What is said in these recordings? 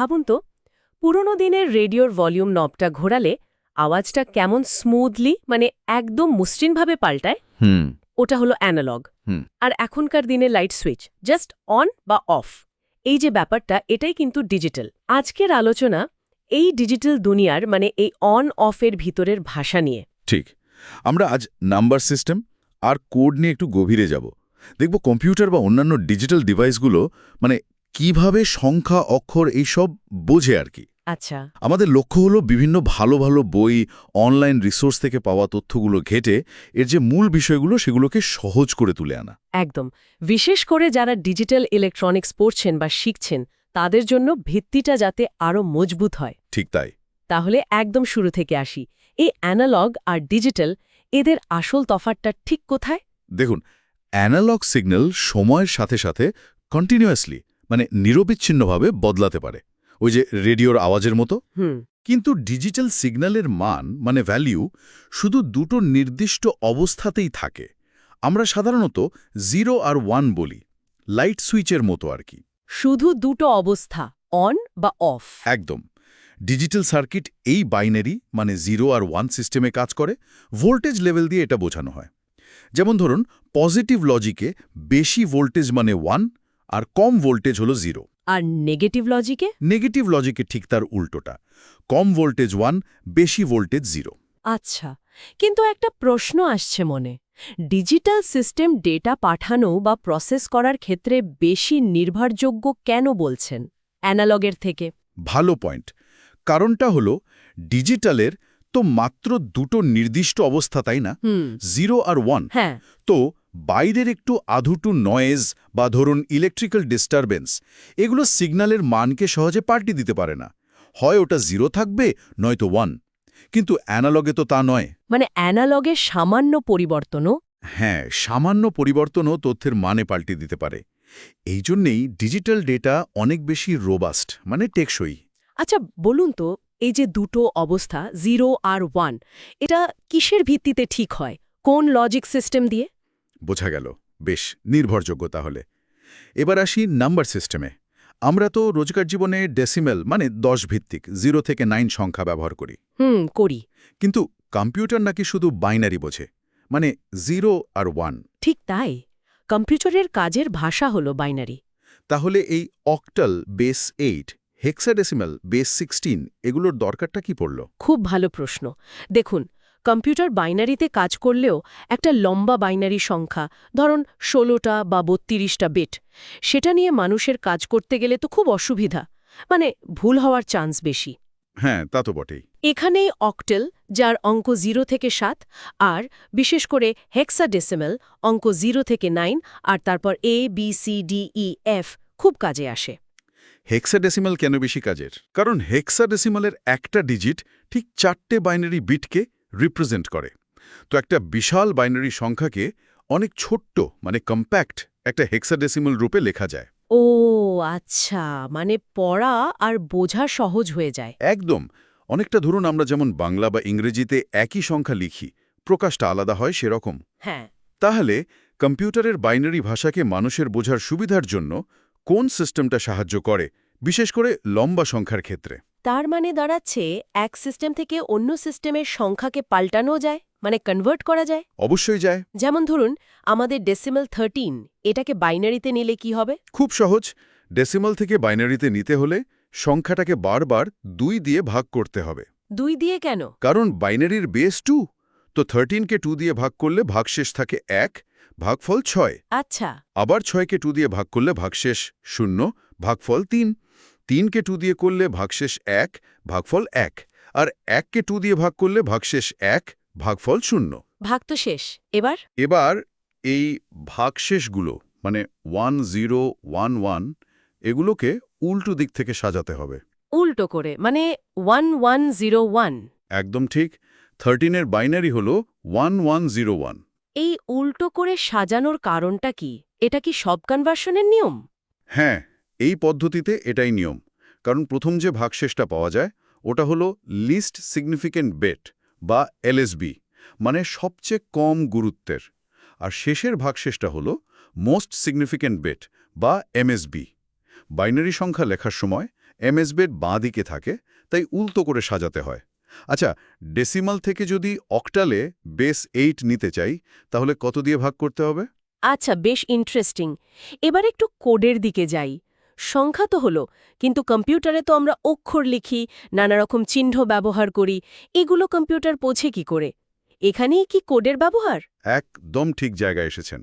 ভাবুন তো পুরনো দিনের রেডিওর ভলিউম নবটা ঘোরালে আওয়াজটা কেমন স্মুথলি মানে একদম মসৃণভাবে পাল্টায়? হুম। ওটা হলো অ্যানালগ হুম। আর এখনকার দিনে লাইট সুইচ জাস্ট অন বা অফ এই যে ব্যাপারটা এটাই কিন্তু ডিজিটাল আজকের আলোচনা এই ডিজিটাল দুনিয়ার মানে এই অন অফের ভিতরের ভাষা নিয়ে। ঠিক। আমরা আজ নাম্বার সিস্টেম আর কোড নিয়ে একটু গভীরে যাব। দেখব কম্পিউটার বা অন্যান্য ডিজিটাল ডিভাইসগুলো মানে কীভাবে সংখ্যা অক্ষর এইসব বোঝে আর কি? আচ্ছা। আমাদের লক্ষ্য হলো বিভিন্ন ভালো ভালো বই অনলাইন রিসোর্স থেকে পাওয়া তথ্যগুলো ঘেটে এর যে মূল বিষয়গুলো সেগুলোকে সহজ করে তুলে আনা। একদম। বিশেষ করে যারা ডিজিটাল ইলেকট্রনিক্স পড়ছেন বা শিখছেন তাদের জন্য ভিত্তিটা যাতে আরও মজবুত হয়। ঠিক তাই। তাহলে একদম শুরু থেকে আসি। এই অ্যানালগ আর ডিজিটাল এদের আসল তফাতটা ঠিক কোথায়? দেখুন অ্যানালগ সিগন্যাল সময়ের সাথে সাথে কন্টিনিউয়াসলি মানে নিরবিচ্ছিন্নভাবে বদলাতে পারে। ওই যে রেডিওর আওয়াজের মতো। কিন্তু ডিজিটাল সিগন্যালের মান মানে ভ্যালিউ শুধু দুটো নির্দিষ্ট অবস্থাতেই থাকে। আমরা সাধারণত জিরো আর ওয়ান বলি লাইট সুইচের মতো আর কি। শুধু দুটো অবস্থা অন বা অফ একদম। ডিজিটাল সার্কিট এই বাইনারি মানে জিরো আর ওয়ান সিস্টেমে কাজ করে ভোল্টেজ লেভেল দিয়ে এটা বোঝানো হয়। যেমন ধরুন পজিটিভ লজিকে বেশি ভোল্টেজ মানে ওয়ান আর কম ভোল্টেজ হলো জিরো আর নেগেটিভ লজিকে নেগেটিভ লজিকে ঠিক তার উল্টোটা। কম ভোল্টেজ ওয়ান বেশি ভোল্টেজ জিরো আচ্ছা কিন্তু একটা প্রশ্ন আসছে মনে। ডিজিটাল সিস্টেম ডেটা পাঠানো বা প্রসেস করার ক্ষেত্রে বেশি নির্ভরযোগ্য কেন বলছেন? অ্যানালগের থেকে। ভালো পয়েন্ট কারণটা হলো ডিজিটালের তো মাত্র দুটো নির্দিষ্ট অবস্থা তাই না? জিরো আর ওয়ান হ্যাঁ। তো বাইরের একটু আধুটু নয়েজ বা ধরুন ইলেকট্রিক্যাল ডিস্টারবেন্স এগুলো সিগন্যালের মানকে সহজে পাল্টি দিতে পারে না। হয় ওটা জিরো থাকবে নয়তো ওয়ান কিন্তু অ্যানালগে তো তা নয়। মানে অ্যানালগে সামান্য পরিবর্তনও? হ্যাঁ সামান্য পরিবর্তনও তথ্যের মানে পাল্টে দিতে পারে। এই জন্যেই ডিজিটাল ডেটা অনেক বেশি রোবাস্ট মানে টেকসই। আচ্ছা বলুন তো এই যে দুটো অবস্থা জিরো আর ওয়ান এটা কিসের ভিত্তিতে ঠিক হয়? কোন লজিক সিস্টেম দিয়ে? বোঝা গেল বেশ নির্ভরযোগ্য তাহলে। এবার আসি নাম্বার সিস্টেমে। আমরা তো রোজকার জীবনে ডেসিমেল মানে দশ ভিত্তিক জিরো থেকে নাইন সংখ্যা ব্যবহার করি। হুম করি। কিন্তু কম্পিউটার নাকি শুধু বাইনারি বোঝে মানে জিরো আর ওয়ান ঠিক তাই। কম্পিউটারের কাজের ভাষা হলো বাইনারি তাহলে এই octal base eight hexadecimal base sixteen এগুলোর দরকারটা কি পড়ল? খুব ভালো প্রশ্ন। দেখুন কম্পিউটার বাইনারিতে কাজ করলেও একটা লম্বা বাইনারি সংখ্যা ধরুন ষোলোটা বা বত্রিশটা বিট সেটা নিয়ে মানুষের কাজ করতে গেলে তো খুব অসুবিধা মানে ভুল হওয়ার চান্স বেশি। হ্যাঁ তা তো বটেই। এখানেই অক্টেল যার অঙ্ক জিরো থেকে সাত আর বিশেষ করে হেক্সাডেসিমেল অঙ্ক জিরো থেকে নাইন আর তারপর A B C D E F খুব কাজে আসে। হেক্সাডেসিমাল কেন বেশি কাজের? কারণ হেক্সাডেসিমালের একটা ডিজিট ঠিক চারটে বাইনারি বিটকে রিপ্রেজেন্ট করে। তো একটা বিশাল বাইনারি সংখ্যাকে অনেক ছোট্ট মানে কম্প্যাক্ট একটা হেক্সাডেসিমাল রূপে লেখা যায়। ও আচ্ছা মানে পড়া আর বোঝা সহজ হয়ে যায়। একদম। অনেকটা ধরুন আমরা যেমন বাংলা বা ইংরেজিতে একই সংখ্যা লিখি প্রকাশটা আলাদা হয় সেরকম। হ্যাঁ। তাহলে কম্পিউটারের বাইনারি ভাষাকে মানুষের বোঝার সুবিধার জন্য কোন সিস্টেমটা সাহায্য করে বিশেষ করে লম্বা সংখ্যার ক্ষেত্রে? তার মানে দাঁড়াচ্ছে এক সিস্টেম থেকে অন্য সিস্টেমের সংখ্যাকে পাল্টানো যায় মানে কনভার্ট করা যায়। অবশ্যই যায়। যেমন ধরুন আমাদের ডেসিমেল থার্টিন এটাকে বাইনারিতে নিলে কি হবে? খুব সহজ। ডেসিমাল থেকে বাইনারিতে নিতে হলে সংখ্যাটাকে বারবার দুই দিয়ে ভাগ করতে হবে। দুই দিয়ে কেন? কারণ বাইনারির বেস টু তো থার্টিনকে টু দিয়ে ভাগ করলে ভাগশেষ থাকে এক ভাগফল ছয়। আচ্ছা। আবার ছয়কে টু দিয়ে ভাগ করলে ভাগশেষ শূন্য ভাগফল তিন। তিনকে টু দিয়ে করলে ভাগশেষ এক ভাগফল এক। আর এককে টু দিয়ে ভাগ করলে ভাগশেষ এক ভাগফল শূন্য। ভাগ তো শেষ। এবার? এবার এই ভাগশেষগুলো মানে ওয়ান জিরো ওয়ান ওয়ান এগুলোকে উল্টো দিক থেকে সাজাতে হবে। উল্টো করে মানে ওয়ান ওয়ান জিরো ওয়ান। একদম ঠিক। থার্টিনের বাইনারি হল ওয়ান ওয়ান জিরো ওয়ান। এই উল্টো করে সাজানোর কারণটা কি? এটা কি সব কনভার্সনের নিয়ম? হ্যাঁ এই পদ্ধতিতে এটাই নিয়ম। কারণ প্রথম যে ভাগশেষটা পাওয়া যায়, ওটা হলো লিস্ট সিগনিফিক্যান্ট বেট বা এলএসবি মানে সবচেয়ে কম গুরুত্বের। আর শেষের ভাগশেষটা হলো মোস্ট সিগনিফিক্যান্ট বেট বা এমএসবি বাইনারি সংখ্যা লেখার সময় এমএস বেড বাঁ দিকে থাকে, তাই উল্টো করে সাজাতে হয়। আচ্ছা ডেসিমাল থেকে যদি অক্টালে বেস এইট নিতে চাই, তাহলে কত দিয়ে ভাগ করতে হবে? আচ্ছা বেশ ইন্টারেস্টিং এবার একটু কোডের দিকে যাই। সংখ্যা তো হলো কিন্তু কম্পিউটারে তো আমরা অক্ষর লিখি নানা রকম চিহ্ন ব্যবহার করি এগুলো কম্পিউটার বোঝে কি করে? এখানেই কি কোডের ব্যবহার? একদম ঠিক জায়গায় এসেছেন।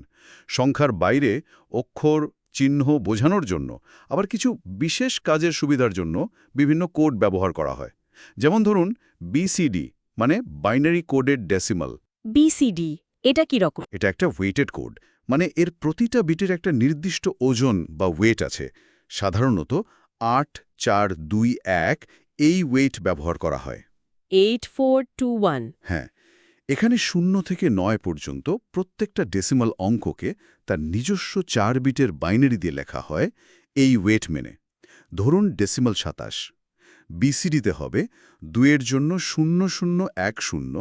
সংখ্যার বাইরে অক্ষর চিহ্ন বোঝানোর জন্য আবার কিছু বিশেষ কাজের সুবিধার জন্য বিভিন্ন কোড ব্যবহার করা হয়। যেমন ধরুন বিসিডি মানে বাইনারি কোডেড ডেসিমাল। বিসিডি এটা কি রকম? এটা একটা ওয়েটেড কোড মানে এর প্রতিটা বিটের একটা নির্দিষ্ট ওজন বা ওয়েট আছে। সাধারণত আট চার দুই এক এই ওয়েট ব্যবহার করা হয়। এইট ফোর টু ওয়ান হ্যাঁ এখানে শূন্য থেকে নয় পর্যন্ত প্রত্যেকটা ডেসিমাল অঙ্ককে তার নিজস্ব চার বিটের বাইনারি দিয়ে লেখা হয় এই ওয়েট মেনে। ধরুন ডেসিমাল সাতাশ। বিসিডিতে হবে দুয়ের জন্য শূন্য শূন্য এক শূন্য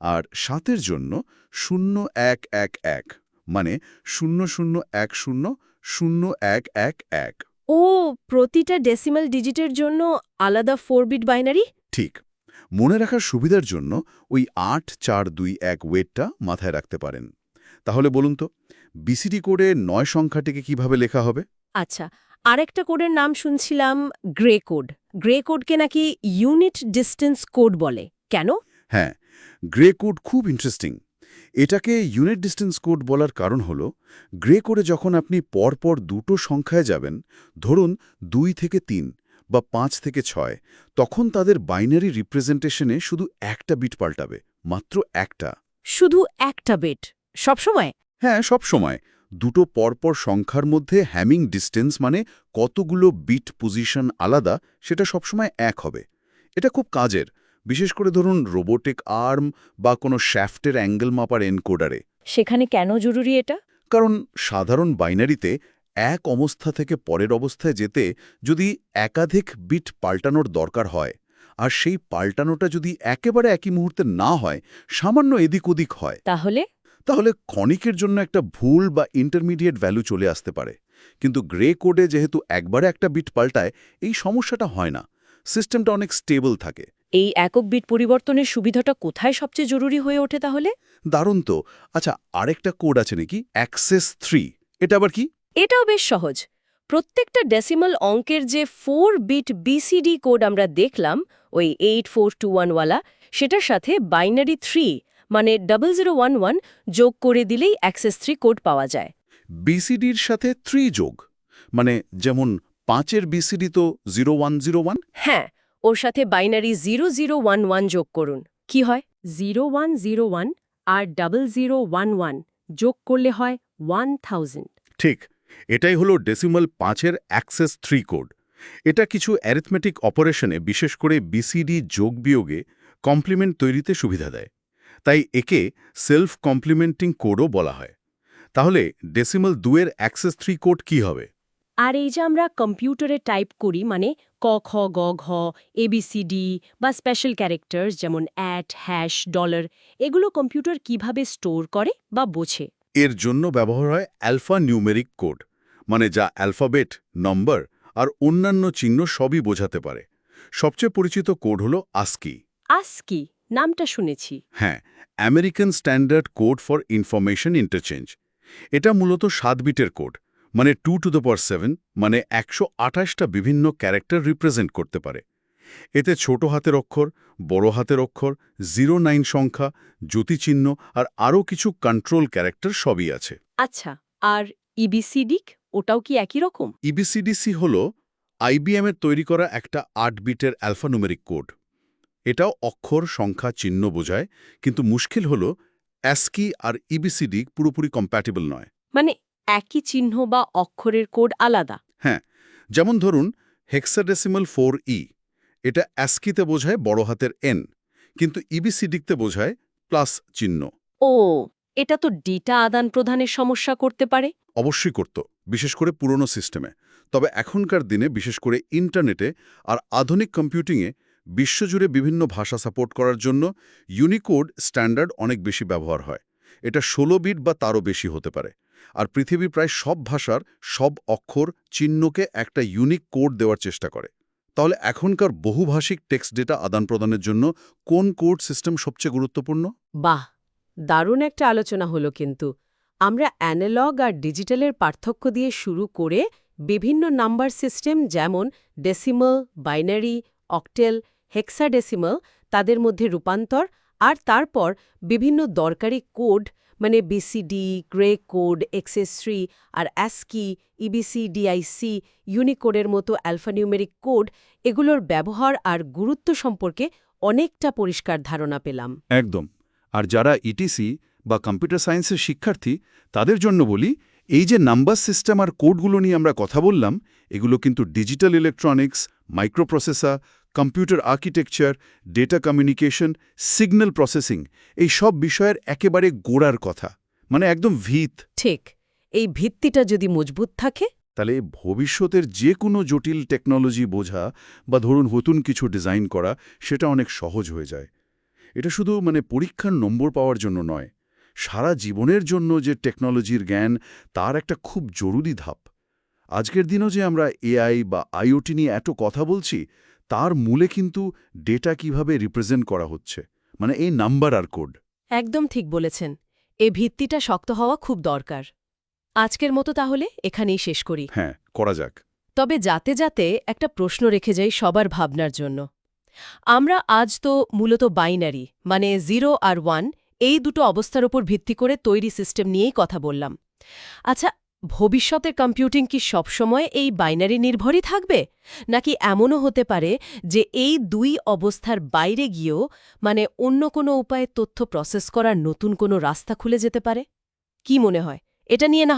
আর সাতের জন্য শূন্য এক এক এক। মানে শূন্য শূন্য এক শূন্য শূন্য এক এক এক। ও প্রতিটা ডেসিমাল ডিজিটের জন্য আলাদা ফোর বিট বাইনারি ঠিক। মনে রাখার সুবিধার জন্য ওই আট চার দুই এক ওয়েটটা মাথায় রাখতে পারেন। তাহলে বলুন তো বিসিডি কোডে নয় সংখ্যাটিকে কীভাবে লেখা হবে? আচ্ছা আরেকটা কোডের নাম শুনছিলাম গ্রে কোড। গ্রে কোডকে নাকি ইউনিট ডিস্টেন্স কোড বলে। কেন? হ্যাঁ গ্রে কোড খুব ইন্টারেস্টিং এটাকে ইউনিট ডিস্টেন্স কোড বলার কারণ হল গ্রে করে যখন আপনি পরপর দুটো সংখ্যায় যাবেন ধরুন দুই থেকে তিন বা পাঁচ থেকে ছয় তখন তাদের বাইনারি রিপ্রেজেন্টেশনে শুধু একটা বিট পাল্টাবে মাত্র একটা। শুধু একটা বিট সবসময় হ্যাঁ সব সময়। দুটো পরপর সংখ্যার মধ্যে হ্যামিং ডিস্টেন্স মানে কতগুলো বিট পজিশন আলাদা সেটা সবসময় এক হবে। এটা খুব কাজের। বিশেষ করে ধরুন রোবোটিক আর্ম বা কোনো শ্যাফটের অ্যাঙ্গেল মাপার এনকোডারে সেখানে কেন জরুরি এটা? কারণ সাধারণ বাইনারিতে এক অবস্থা থেকে পরের অবস্থায় যেতে যদি একাধিক বিট পাল্টানোর দরকার হয় আর সেই পাল্টানোটা যদি একেবারে একই মুহূর্তে না হয় সামান্য এদিক ওদিক হয় তাহলে? তাহলে ক্ষণিকের জন্য একটা ভুল বা ইন্টারমিডিয়েট ভ্যালু চলে আসতে পারে। কিন্তু গ্রে কোডে যেহেতু একবারে একটা বিট পাল্টায় এই সমস্যাটা হয় না। সিস্টেমটা অনেক স্টেবল থাকে। এই একক বিট পরিবর্তনের সুবিধাটা কোথায় সবচেয়ে জরুরি হয়ে ওঠে তাহলে? দারুণ তো। আচ্ছা আরেকটা কোড আছে নাকি? Excess three. এটা আবার কি? এটাও বেশ সহজ। প্রত্যেকটা ডেসিমাল অঙ্কের যে ফোর বিট বিসিডি কোড আমরা দেখলাম ওই এইট ফোর টু ওয়ানওয়ালা সেটার সাথে বাইনারি থ্রি মানে ডাবল জিরো ওয়ান ওয়ান যোগ করে দিলেই অ্যাক্সেস থ্রি কোড পাওয়া যায়। বিসিডির সাথে থ্রি যোগ মানে যেমন পাঁচের বিসিডি তো জিরো ওয়ান জিরো ওয়ান? হ্যাঁ ওর সাথে binary zero zero one one যোগ করুন। কি হয়? জিরো ওয়ান জিরো ওয়ান আর ডাবল জিরো ওয়ান ওয়ান যোগ করলে হয় ওয়ান থাউজেন্ড। ঠিক, এটাই হলো ডেসিমাল পাঁচের অ্যাক্সেস থ্রি কোড। এটা কিছু অ্যারিথমেটিক অপারেশনে বিশেষ করে বিসিডি যোগ বিয়োগে কমপ্লিমেন্ট তৈরিতে সুবিধা দেয়। তাই একে সেলফ কমপ্লিমেন্টিং কোডও বলা হয়। তাহলে ডেসিমাল দুয়ের অ্যাক্সেস থ্রি কোড কি হবে? আর এই যে আমরা কম্পিউটারে টাইপ করি মানে ক খ গ ঘ এবিসিডি বা স্পেশাল ক্যারেক্টার্স যেমন অ্যাট হ্যাশ ডলার এগুলো কম্পিউটার কীভাবে স্টোর করে বা বোঝে? এর জন্য ব্যবহার হয় অ্যালফা নিউমেরিক কোড মানে যা অ্যালফাবেট নম্বর আর অন্যান্য চিহ্ন সবই বোঝাতে পারে। সবচেয়ে পরিচিত কোড হল আস্কি আসকি নামটা শুনেছি। হ্যাঁ American standard code for information interchange এটা মূলত সাত বিটের কোড মানে two to the power seven মানে একশো আঠাশটা বিভিন্ন ক্যারেক্টার রিপ্রেজেন্ট করতে পারে। এতে ছোট হাতের অক্ষর বড় হাতের অক্ষর জিরো নাইন সংখ্যা জ্যোতিচিহ্ন আর আরও কিছু কন্ট্রোল ক্যারেক্টার সবই আছে। আচ্ছা আর ইবিসিডিক ওটাও কি একই রকম? ইবিসিডিসি হল আইবিএমের তৈরি করা একটা আট বিটের অ্যালফানুমেরিক কোড এটাও অক্ষর সংখ্যা চিহ্ন বোঝায় কিন্তু মুশকিল হল অ্যাস্কি আর ইবিসিডি পুরোপুরি কম্প্যাটিবল নয়। মানে একই চিহ্ন বা অক্ষরের কোড আলাদা। হ্যাঁ যেমন ধরুন হেক্সাডেসিমাল ফোর ই এটা অ্যাস্কিতে বোঝায় বড় হাতের এন কিন্তু ইবিসিডিতে বোঝায় প্লাস চিহ্ন। ও এটা তো ডেটা আদান প্রদানের সমস্যা করতে পারে। অবশ্যই করত বিশেষ করে পুরনো সিস্টেমে তবে এখনকার দিনে বিশেষ করে ইন্টারনেটে আর আধুনিক কম্পিউটিংয়ে বিশ্বজুড়ে বিভিন্ন ভাষা সাপোর্ট করার জন্য ইউনিকোড স্ট্যান্ডার্ড অনেক বেশি ব্যবহার হয়। এটা ষোলো বিট বা তারও বেশি হতে পারে। আর পৃথিবীর প্রায় সব ভাষার সব অক্ষর চিহ্নকে একটা ইউনিক কোড দেওয়ার চেষ্টা করে। তাহলে এখনকার বহুভাষিক টেক্সট ডেটা আদান-প্রদানের জন্য কোন কোড সিস্টেম সবচেয়ে গুরুত্বপূর্ণ? বাহ, দারুণ একটা আলোচনা হলো কিন্তু। আমরা অ্যানালগ আর ডিজিটালের পার্থক্য দিয়ে শুরু করে বিভিন্ন নাম্বার সিস্টেম যেমন ডেসিমাল বাইনারি অকটেল হেক্সাডেসিমাল তাদের মধ্যে রূপান্তর আর তারপর বিভিন্ন দরকারি কোড মানে বিসিডি গ্রে কোড এক্সএস3 আর অ্যাসকি ইবিসি ডিআইসি ইউনিকোডের মতো অ্যালফানিউমেরিক কোড এগুলোর ব্যবহার আর গুরুত্ব সম্পর্কে অনেকটা পরিষ্কার ধারণা পেলাম। একদম। আর যারা ইটিসি বা কম্পিউটার সায়েন্সের শিক্ষার্থী, তাদের জন্য বলি, এই যে নাম্বার সিস্টেম আর কোডগুলো নিয়ে আমরা কথা বললাম, এগুলো কিন্তু digital electronics microprocessor computer architecture data communication signal processing এই সব বিষয়ের একেবারে গোড়ার কথা। মানে একদম ভিত। ঠিক। এই ভিত্তিটা যদি মজবুত থাকে? তাহলে ভবিষ্যতের যে কোনো জটিল টেকনোলজি বোঝা বা ধরুন নতুন কিছু ডিজাইন করা সেটা অনেক সহজ হয়ে যায়। এটা শুধু মানে পরীক্ষার নম্বর পাওয়ার জন্য নয়। সারা জীবনের জন্য যে টেকনোলজির জ্ঞান তার একটা খুব জরুরি ধাপ। আজকের দিনও যে আমরা এআই বা আইওটি নিয়ে এত কথা বলছি তার মূলে কিন্তু ডেটা কীভাবে রিপ্রেজেন্ট করা হচ্ছে? মানে এই নাম্বার আর কোড। একদম ঠিক বলেছেন। এ ভিত্তিটা শক্ত হওয়া খুব দরকার। আজকের মতো তাহলে এখানেই শেষ করি। হ্যাঁ করা যাক। তবে যাতে যাতে একটা প্রশ্ন রেখে যাই সবার ভাবনার জন্য। আমরা আজ তো মূলত বাইনারি মানে জিরো আর ওয়ান এই দুটো অবস্থার উপর ভিত্তি করে তৈরি সিস্টেম নিয়েই কথা বললাম। আচ্ছা ভবিষ্যতের কম্পিউটিং কি সবসময় এই বাইনারি নির্ভরই থাকবে? নাকি এমনও হতে পারে যে এই দুই অবস্থার বাইরে গিয়েও মানে অন্য কোনো উপায়ে তথ্য প্রসেস করার নতুন কোনো রাস্তা খুলে যেতে পারে? কি মনে হয়? এটা নিয়ে না